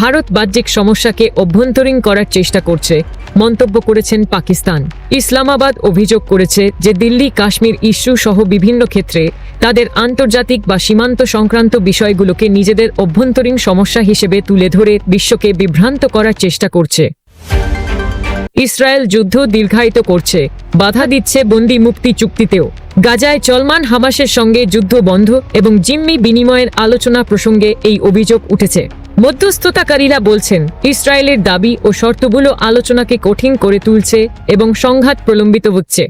ভারত বাহ্যিক সমস্যাকে অভ্যন্তরীণ করার চেষ্টা করছে, মন্তব্য করেছেন পাকিস্তান। ইসলামাবাদ অভিযোগ করেছে যে দিল্লি, কাশ্মীর ইস্যু সহ বিভিন্ন ক্ষেত্রে তাদের আন্তর্জাতিক বা সীমান্ত সংক্রান্ত বিষয়গুলোকে নিজেদের অভ্যন্তরীণ সমস্যা হিসেবে তুলে ধরে বিশ্বকে বিভ্রান্ত করার চেষ্টা করছে। ইসরায়েল যুদ্ধ দীর্ঘায়িত করছে, বাধা দিচ্ছে বন্দি মুক্তি চুক্তিতেও। গাজায় চলমান হামাসের সঙ্গে যুদ্ধ বন্ধ এবং জিম্মি বিনিময়ের আলোচনা প্রসঙ্গে এই অভিযোগ উঠেছে। মধ্যস্থতাকারীরা বলছেন, ইসরায়েলের দাবি ও শর্তগুলো আলোচনাকে কঠিন করে তুলছে এবং সংঘাত প্রলম্বিত হচ্ছে।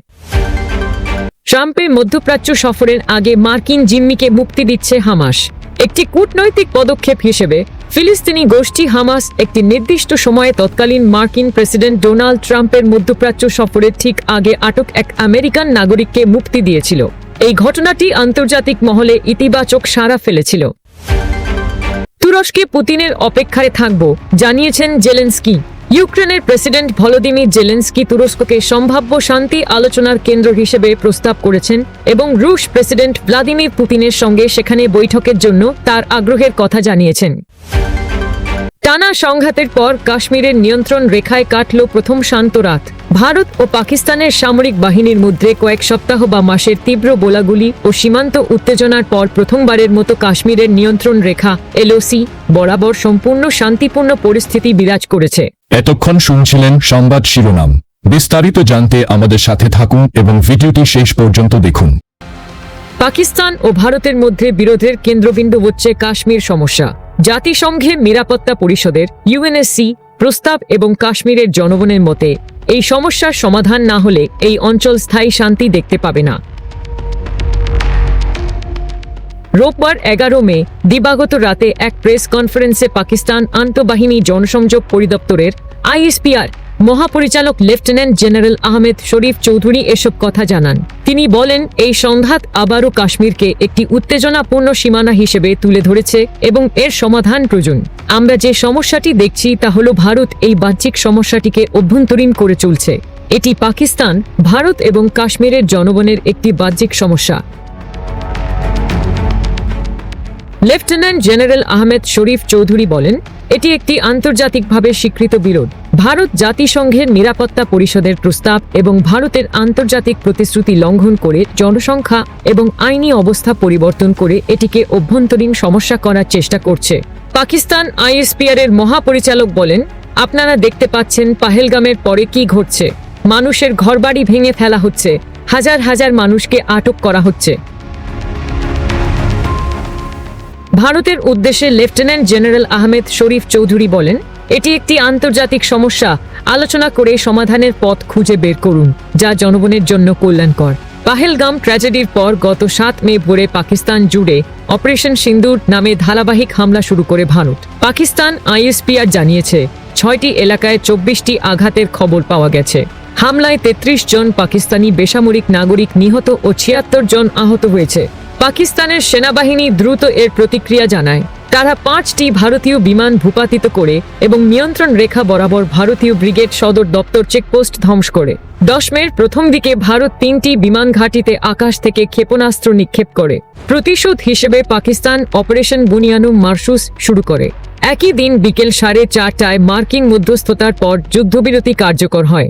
ট্রাম্পের মধ্যপ্রাচ্য সফরের আগে মার্কিন জিম্মিকে মুক্তি দিচ্ছে হামাস। একটি কূটনৈতিক পদক্ষেপ হিসেবে ফিলিস্তিনি গোষ্ঠী হামাস একটি নির্দিষ্ট সময়ে তৎকালীন মার্কিন প্রেসিডেন্ট ডোনাল্ড ট্রাম্পের মধ্যপ্রাচ্য সফরের ঠিক আগে আটক এক আমেরিকান নাগরিককে মুক্তি দিয়েছিল। এই ঘটনাটি আন্তর্জাতিক মহলে ইতিবাচক সাড়া ফেলেছিল। তুরস্কে পুতিনের অপেক্ষায় থাকব, জানিয়েছেন জেলেন্সকি। ইউক্রেনের প্রেসিডেন্ট ভলোদিমির জেলেন্সকি তুরস্ককে সম্ভাব্য শান্তি আলোচনার কেন্দ্র হিসেবে প্রস্তাব করেছেন এবং রুশ প্রেসিডেন্ট ভ্লাদিমির পুতিনের সঙ্গে সেখানে বৈঠকের জন্য তার আগ্রহের কথা জানিয়েছেন। টানা সংঘাতের পর কাশ্মীরের নিয়ন্ত্রণ রেখায় কাটল প্রথম শান্ত রাত। ভারত ও পাকিস্তানের সামরিক বাহিনীর মধ্যে কয়েক সপ্তাহ বা মাসের তীব্র গোলাগুলি ও সীমান্ত উত্তেজনার পর প্রথমবারের মতো কাশ্মীরের নিয়ন্ত্রণ রেখা এলওসি বরাবর সম্পূর্ণ শান্তিপূর্ণ পরিস্থিতি বিরাজ করেছে। এতক্ষণ শুনছিলেন সংবাদ শিরোনাম। বিস্তারিত জানতে আমাদের সাথে থাকুন এবং ভিডিওটি শেষ পর্যন্ত দেখুন। পাকিস্তান ও ভারতের মধ্যে বিরোধের কেন্দ্রবিন্দু হচ্ছে কাশ্মীর সমস্যা। জাতিসংঘের নিরাপত্তা পরিষদের ইউএনএসসি প্রস্তাব এবং কাশ্মীরের জনগণের মতে, এই সমস্যার সমাধান না হলে এই অঞ্চল স্থায়ী শান্তি দেখতে পাবে না। রোববার এগারো মে, দিবাগত রাতে এক প্রেস কনফারেন্সে পাকিস্তান আন্তঃবাহিনী জনসংযোগ পরিদপ্তরের আইএসপিআর মহাপরিচালক লেফটেন্যান্ট জেনারেল আহমেদ শরীফ চৌধুরী এসব কথা জানান। তিনি বলেন, এই সংঘাত আবারও কাশ্মীরকে একটি উত্তেজনাপূর্ণ সীমানা হিসেবে তুলে ধরেছে এবং এর সমাধান প্রয়োজন। আমরা যে সমস্যাটি দেখছি তা হল ভারত এই বাহ্যিক সমস্যাটিকে অভ্যন্তরীণ করে চলছে। এটি পাকিস্তান, ভারত এবং কাশ্মীরের জনগণের একটি বাহ্যিক সমস্যা। লেফটেন্যান্ট জেনারেল আহমেদ শরীফ চৌধুরী বলেন, এটি একটি আন্তর্জাতিকভাবে স্বীকৃত বিরোধ। ভারত জাতিসংঘের নিরাপত্তা পরিষদের প্রস্তাব এবং ভারতের আন্তর্জাতিক প্রতিশ্রুতি লঙ্ঘন করে জনসংখ্যা এবং আইনি অবস্থা পরিবর্তন করে এটিকে অভ্যন্তরীণ সমস্যা করার চেষ্টা করছে। পাকিস্তান আইএসপিআর এর মহাপরিচালক বলেন, আপনারা দেখতে পাচ্ছেন পাহেলগামের পরে কি ঘটছে। মানুষের ঘরবাড়ি ভেঙে ফেলা হচ্ছে। হাজার হাজার মানুষকে আটক করা হচ্ছে। ভারতের উদ্দেশ্যে লেফটেন্যান্ট জেনারেল আহমেদ শরীফ চৌধুরী বলেন এটি একটি আন্তর্জাতিক সমস্যা। আলোচনা করে সমাধানের পথ খুঁজে বের করুন, যা জনগণের জন্য কল্যাণকর। পাহেলগাম ট্র্যাজেডির পর গত সাত মে ভোরে পাকিস্তান জুড়ে অপারেশন সিন্দুর নামে ধারাবাহিক হামলা শুরু করে ভারত। পাকিস্তান আইএসপিআর জানিয়েছে, ছয়টি এলাকায় চব্বিশটি আঘাতের খবর পাওয়া গেছে। হামলায় তেত্রিশ জন পাকিস্তানি বেসামরিক নাগরিক নিহত ও ছিয়াত্তর জন আহত হয়েছে। পাকিস্তানের সেনাবাহিনী দ্রুত এর প্রতিক্রিয়া জানায়। তারা পাঁচটি ভারতীয় বিমান ভূপাতিত করে এবং নিয়ন্ত্রণ রেখা বরাবর ভারতীয় ব্রিগেড সদর দপ্তর চেকপোস্ট ধ্বংস করে। দশ মের প্রথম দিকে ভারত তিনটি বিমান ঘাঁটিতে আকাশ থেকে ক্ষেপণাস্ত্র নিক্ষেপ করে। প্রতিশোধ হিসেবে পাকিস্তান অপারেশন বুনিয়ানু মার্সুস শুরু করে। একই দিন বিকেল সাড়ে চারটায় মার্কিন মধ্যস্থতার পর যুদ্ধবিরতি কার্যকর হয়।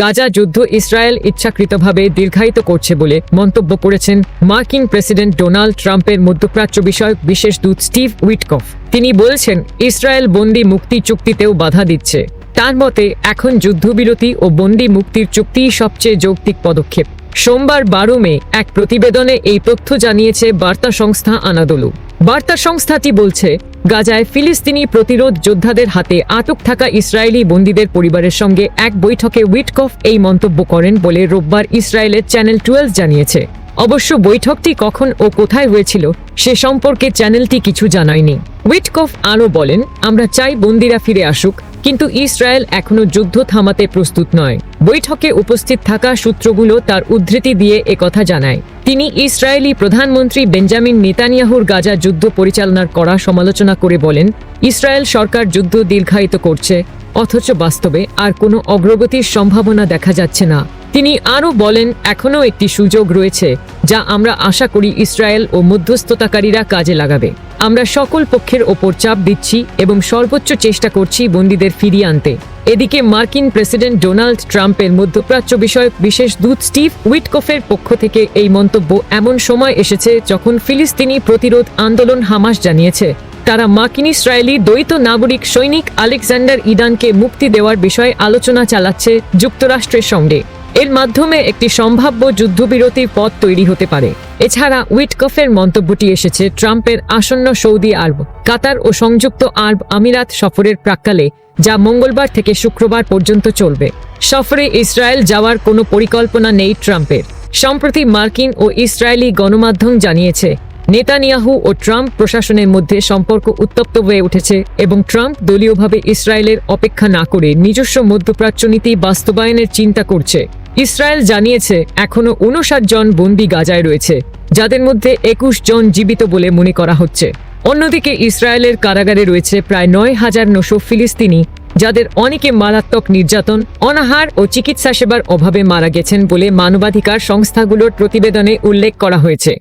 গাজা যুদ্ধ ইসরায়েল ইচ্ছাকৃতভাবে দীর্ঘায়িত করছে বলে মন্তব্য করেছেন মার্কিন প্রেসিডেন্ট ডোনাল্ড ট্রাম্পের মধ্যপ্রাচ্য বিষয়ক বিশেষ দূত স্টিভ উইটকফ। তিনি বলছেন, ইসরায়েল বন্দি মুক্তি চুক্তিতেও বাধা দিচ্ছে। তার মতে, এখন যুদ্ধবিরতি ও বন্দি মুক্তির চুক্তিই সবচেয়ে যৌক্তিক পদক্ষেপ। সোমবার বারো মে এক প্রতিবেদনে এই তথ্য জানিয়েছে বার্তা সংস্থা আনাদলু। বার্তা সংস্থাটি বলছে গাজায় ফিলিস্তিনি প্রতিরোধ যোদ্ধাদের হাতে আটক থাকা ইসরায়েলি বন্দীদের পরিবারের সঙ্গে এক বৈঠকে উইটকফ এই মন্তব্য করেন বলে রোববার ইসরায়েলের চ্যানেল টুয়েলভ জানিয়েছে। অবশ্য বৈঠকটি কখন ও কোথায় হয়েছিল সে সম্পর্কে চ্যানেলটি কিছু জানায়নি। উইটকফ আরও বলেন, আমরা চাই বন্দিরা ফিরে আসুক, কিন্তু ইসরায়েল এখনও যুদ্ধ থামাতে প্রস্তুত নয়। বৈঠকে উপস্থিত থাকা সূত্রগুলো তার উদ্ধৃতি দিয়ে একথা জানায়। তিনি ইসরায়েলি প্রধানমন্ত্রী বেঞ্জামিন নেতানিয়াহুর গাজা যুদ্ধ পরিচালনার করা সমালোচনা করে বলেন, ইসরায়েল সরকার যুদ্ধ দীর্ঘায়িত করছে, অথচ বাস্তবে আর কোনো অগ্রগতির সম্ভাবনা দেখা যাচ্ছে না। তিনি আরও বলেন, এখনও একটি সুযোগ রয়েছে, যা আমরা আশা করি ইসরায়েল ও মধ্যস্থতাকারীরা কাজে লাগাবে। আমরা সকল পক্ষের ওপর চাপ দিচ্ছি এবং সর্বোচ্চ চেষ্টা করছি বন্দীদের ফিরিয়ে আনতে। এদিকে মার্কিন প্রেসিডেন্ট ডোনাল্ড ট্রাম্পের মধ্যপ্রাচ্য বিষয়ক বিশেষ দূত স্টিভ উইটকফের পক্ষ থেকে এই মন্তব্য এমন সময় এসেছে যখন ফিলিস্তিনি প্রতিরোধ আন্দোলন হামাস জানিয়েছে। তারা মার্কিন ইসরায়েলি দ্বৈত নাগরিক সৈনিক আলেকজান্ডার ইডানকে মুক্তি দেওয়ার বিষয়ে আলোচনা চালাচ্ছে যুক্তরাষ্ট্রের সঙ্গে। এর মাধ্যমে একটি সম্ভাব্য যুদ্ধবিরতির পথ তৈরি হতে পারে। এছাড়া উইটকফের মন্তব্যটি এসেছে ট্রাম্পের আসন্ন সৌদি আরব, কাতার ও সংযুক্ত আরব আমিরাত সফরের প্রাক্কালে। যা মঙ্গলবার থেকে শুক্রবার পর্যন্ত চলবে। সফরে ইসরায়েল যাওয়ার কোনো পরিকল্পনা নেই ট্রাম্পের। সম্প্রতি মার্কিন ও ইসরায়েলি গণমাধ্যম জানিয়েছে, নেতানিয়াহু ও ট্রাম্প প্রশাসনের মধ্যে সম্পর্ক উত্তপ্ত হয়ে উঠেছে এবং ট্রাম্প দলীয়ভাবে ইসরায়েলের অপেক্ষা না করে নিজস্ব মধ্যপ্রাচ্য নীতি বাস্তবায়নের চিন্তা করছে। ইসরায়েল জানিয়েছে এখনও উনষাট জন বন্দী গাজায় রয়েছে, যাদের মধ্যে একুশ জন জীবিত বলে মনে করা হচ্ছে। অন্যদিকে ইসরায়েলের কারাগারে রয়েছে প্রায় নয় হাজার নশো ফিলিস্তিনি, যাদের অনেকে মারাত্মক নির্যাতন, অনাহার ও চিকিৎসা সেবার অভাবে মারা গেছেন বলে মানবাধিকার সংস্থাগুলোর প্রতিবেদনে উল্লেখ করা হয়েছে।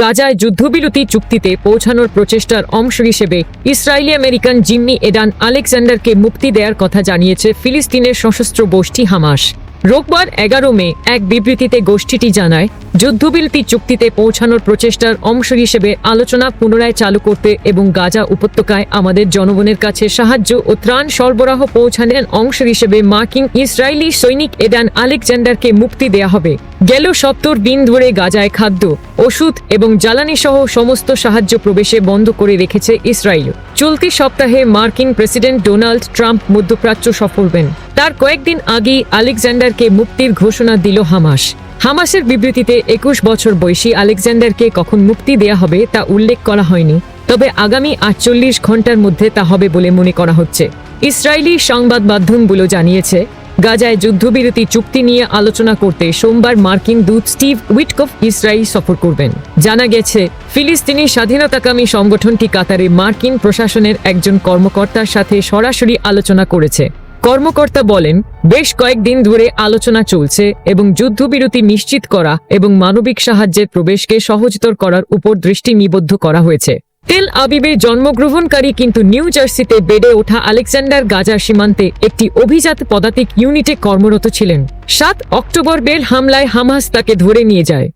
গাজায় যুদ্ধবিরতি চুক্তিতে পৌঁছানোর প্রচেষ্টার অংশ হিসেবে ইসরায়েলি আমেরিকান জিম্মি এডান আলেকজান্ডারকে মুক্তি দেওয়ার কথা জানিয়েছে ফিলিস্তিনের সশস্ত্র গোষ্ঠী হামাস। রোববার এগারো মে এক বিবৃতিতে গোষ্ঠীটি জানায়, যুদ্ধবিরতি চুক্তিতে পৌঁছানোর প্রচেষ্টার অংশ হিসেবে আলোচনা পুনরায় চালু করতে এবং গাজা উপত্যকায় আমাদের জনগণের কাছে সাহায্য ও ত্রাণ সরবরাহ পৌঁছানোর অংশ হিসেবে মার্কিন ইসরায়েলি সৈনিক এডান আলেকজান্ডারকে মুক্তি দেয়া হবে। গেল সত্তর দিন ধরে গাজায় খাদ্য, ওষুধ এবং জ্বালানি সহ সমস্ত সাহায্য প্রবেশে বন্ধ করে রেখেছে ইসরায়েল। চলতি সপ্তাহে মার্কিন প্রেসিডেন্ট ডোনাল্ড ট্রাম্প মধ্যপ্রাচ্য সফরবেন তার কয়েকদিন আগেই আলেকজান্ডারকে মুক্তির ঘোষণা দিল হামাস। হামাসের বিবৃতিতে একুশ বছর বয়সী আলেকজান্ডারকে কখন মুক্তি দেয়া হবে তা উল্লেখ করা হয়নি, তবে আগামী আটচল্লিশ ঘণ্টার মধ্যে তা হবে বলে মনে করা হচ্ছে। ইসরায়েলি সংবাদ মাধ্যমগুলো জানিয়েছে গাজায় যুদ্ধবিরতি চুক্তি নিয়ে আলোচনা করতে সোমবার মার্কিন দূত স্টিভ উইটকফ ইসরায়েল সফর করবেন। জানা গেছে, ফিলিস্তিনি স্বাধীনতাকামী সংগঠনটি কাতারে মার্কিন প্রশাসনের একজন কর্মকর্তার সাথে সরাসরি আলোচনা করেছে। কর্মকর্তা বলেন, বেশ কয়েকদিন ধরে আলোচনা চলছে এবং যুদ্ধবিরতি নিশ্চিত করা এবং মানবিক সাহায্যের প্রবেশকে সহজতর করার উপর দৃষ্টি নিবদ্ধ করা হয়েছে। তেল আবিবে জন্মগ্রহণকারী কিন্তু নিউ জার্সিতে বেড়ে ওঠা আলেকজান্ডার গাজার সীমান্তে একটি অভিজাত পদাতিক ইউনিটে কর্মরত ছিলেন। সাত অক্টোবর বেল হামলায় হামাস তাকে ধরে নিয়ে যায়।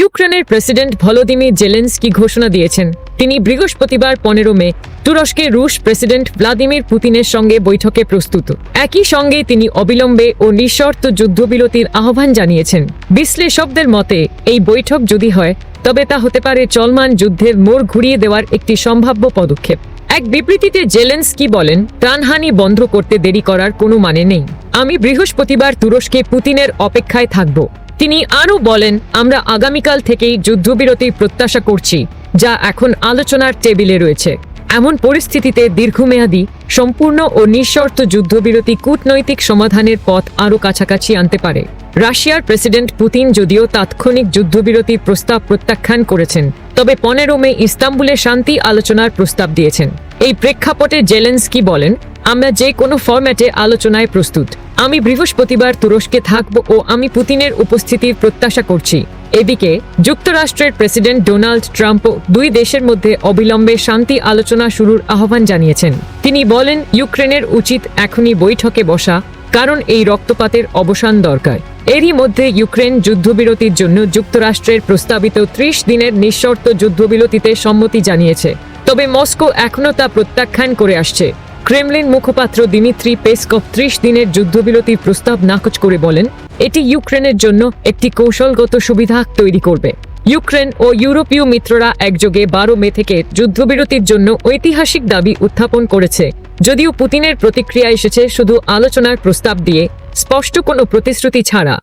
ইউক্রেনের প্রেসিডেন্ট ভলোদিমির জেলেন্সকি ঘোষণা দিয়েছেন। তিনি বৃহস্পতিবার পনেরো মে তুরস্কে রুশ প্রেসিডেন্ট ভ্লাদিমির পুতিনের সঙ্গে বৈঠকে প্রস্তুত। একই সঙ্গে তিনি অবিলম্বে ও নিঃশর্ত যুদ্ধবিরতির আহ্বান জানিয়েছেন। বিশ্লেষকদের মতে, এই বৈঠক যদি হয় তবে তা হতে পারে চলমান যুদ্ধের মোড় ঘুরিয়ে দেওয়ার একটি সম্ভাব্য পদক্ষেপ। এক বিবৃতিতে জেলেন্সকি বলেন, প্রাণহানি বন্ধ করতে দেরি করার কোনো মানে নেই। আমি বৃহস্পতিবার তুরস্কে পুতিনের অপেক্ষায় থাকব। তিনি আরও বলেন, আমরা আগামীকাল থেকেই যুদ্ধবিরতি প্রত্যাশা করছি, যা এখন আলোচনার টেবিলে রয়েছে। এমন পরিস্থিতিতে দীর্ঘমেয়াদী, সম্পূর্ণ ও নিঃশর্ত যুদ্ধবিরতি কূটনৈতিক সমাধানের পথ আরও কাছাকাছি আনতে পারে। রাশিয়ার প্রেসিডেন্ট পুতিন যদিও তাৎক্ষণিক যুদ্ধবিরতির প্রস্তাব প্রত্যাখ্যান করেছেন, তবে পনেরো মে ইস্তাম্বুলে শান্তি আলোচনার প্রস্তাব দিয়েছেন। এই প্রেক্ষাপটে জেলেন্সকি বলেন, আমরা যে কোনো ফরম্যাটে আলোচনায় প্রস্তুত। আমি বৃহস্পতিবার তুরস্কে থাকব ও আমি পুতিনের উপস্থিতির প্রত্যাশা করছি। এদিকে, যুক্তরাষ্ট্রের প্রেসিডেন্ট ডোনাল্ড ট্রাম্পও দুই দেশের মধ্যে অবিলম্বে শান্তি আলোচনা শুরুর আহ্বান জানিয়েছেন। তিনি বলেন, ইউক্রেনের উচিত এখনই বৈঠকে বসা কারণ এই রক্তপাতের অবসান দরকার। এরই মধ্যে ইউক্রেন যুদ্ধবিরতির জন্য যুক্তরাষ্ট্রের প্রস্তাবিত ত্রিশ দিনের নিঃশর্ত যুদ্ধবিরতিতে সম্মতি জানিয়েছে। তবে মস্কো এখনও তা প্রত্যাখ্যান করে আসছে। ক্রেমলিন মুখপাত্র দিমিত্রি পেসকভ ত্রিশ দিনের যুদ্ধবিরতির প্রস্তাব নাকচ করে বলেন, এটি ইউক্রেনের জন্য একটি কৌশলগত সুবিধা তৈরি করবে। ইউক্রেন ও ইউরোপীয় মিত্ররা একযোগে বারো মে থেকে যুদ্ধবিরতির জন্য ঐতিহাসিক দাবি উত্থাপন করেছে। যদিও পুতিনের প্রতিক্রিয়া এসেছে শুধু আলোচনার প্রস্তাব দিয়ে, স্পষ্ট কোনো প্রতিশ্রুতি ছাড়া।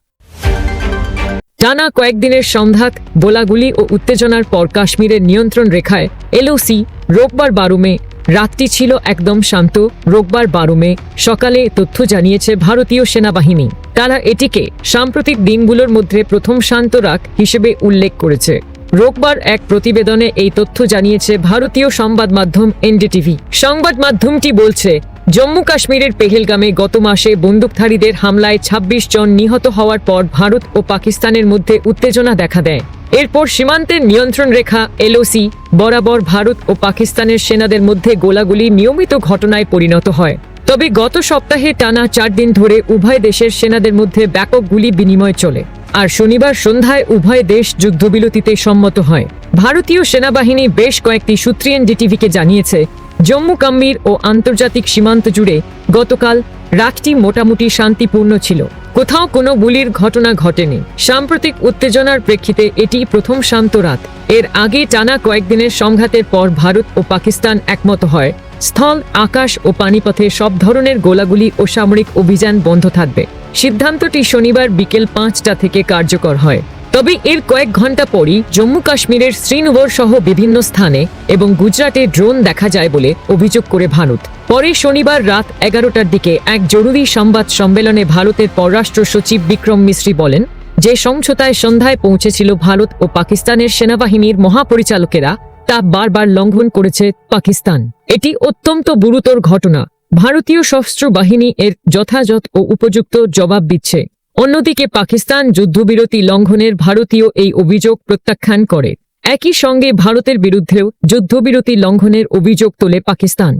টানা কয়েকদিনের সংঘাত বোলাগুলি ও উত্তেজনার পর কাশ্মীরের নিয়ন্ত্রণ রেখায় এলওসি রোববার বারো মে রাতটি ছিল একদম শান্ত। রোববার বারো মে। সকালে তথ্য জানিয়েছে ভারতীয় সেনাবাহিনী। তারা এটিকে সাম্প্রতিক দিনগুলোর মধ্যে প্রথম শান্ত রাত হিসেবে উল্লেখ করেছে। রোববার এক প্রতিবেদনে এই তথ্য জানিয়েছে ভারতীয় সংবাদ মাধ্যম এনডিটিভি। সংবাদ মাধ্যমটি বলছে, জম্মু কাশ্মীরের পেহেলগামে গত মাসে বন্দুকধারীদের হামলায় ২৬ জন নিহত হওয়ার পর ভারত ও পাকিস্তানের মধ্যে উত্তেজনা দেখা দেয়। এরপর সীমান্তের নিয়ন্ত্রণ রেখা, এলওসি বরাবর ভারত ও পাকিস্তানের সেনাদের মধ্যে গোলাগুলি নিয়মিত ঘটনায় পরিণত হয়। তবে গত সপ্তাহে টানা চার দিন ধরে উভয় দেশের সেনাদের মধ্যে ব্যাপক গুলি বিনিময় চলে। আর শনিবার সন্ধ্যায় উভয় দেশ যুদ্ধবিরতিতে সম্মত হয়। ভারতীয় সেনাবাহিনী বেশ কয়েকটি সূত্রী এনডিটিভিকে জানিয়েছে, জম্মু কাম্মীর ও আন্তর্জাতিক সীমান্ত জুড়ে গতকাল রাতটি মোটামুটি শান্তিপূর্ণ ছিল। কোথাও কোনো গুলির ঘটনা ঘটেনি। সাম্প্রতিক উত্তেজনার প্রেক্ষিতে এটি প্রথম শান্ত রাত। এর আগে টানা কয়েকদিনের সংঘাতের পর ভারত ও পাকিস্তান একমত হয়। স্থল, আকাশ ও পানিপথে সব ধরনের গোলাগুলি ও সামরিক অভিযান বন্ধ থাকবে। সিদ্ধান্তটি শনিবার বিকেল পাঁচটা থেকে কার্যকর হয়। তবে এর কয়েক ঘণ্টা পরই জম্মু কাশ্মীরের শ্রীনগর সহ বিভিন্ন স্থানে এবং গুজরাটে ড্রোন দেখা যায় বলে অভিযোগ করে ভারত। পরে শনিবার রাত এগারোটার দিকে এক জরুরি সংবাদ সম্মেলনে ভারতের পররাষ্ট্র সচিব বিক্রম মিশ্রি বলেন যে সমঝোতায় সন্ধ্যায় পৌঁছেছিল ভারত ও পাকিস্তানের সেনাবাহিনীর মহাপরিচালকেরা, তা বারবার লঙ্ঘন করেছে পাকিস্তান। এটি অত্যন্ত গুরুতর ঘটনা। ভারতীয় সশস্ত্র বাহিনী এর যথাযথ ও উপযুক্ত জবাব দিচ্ছে। অন্যদিকে পাকিস্তান যুদ্ধবিরতি লঙ্ঘনের ভারতীয় এই অভিযোগ প্রত্যাখ্যান করে। একই সঙ্গে ভারতের বিরুদ্ধেও যুদ্ধবিরতি লঙ্ঘনের অভিযোগ তোলে পাকিস্তান।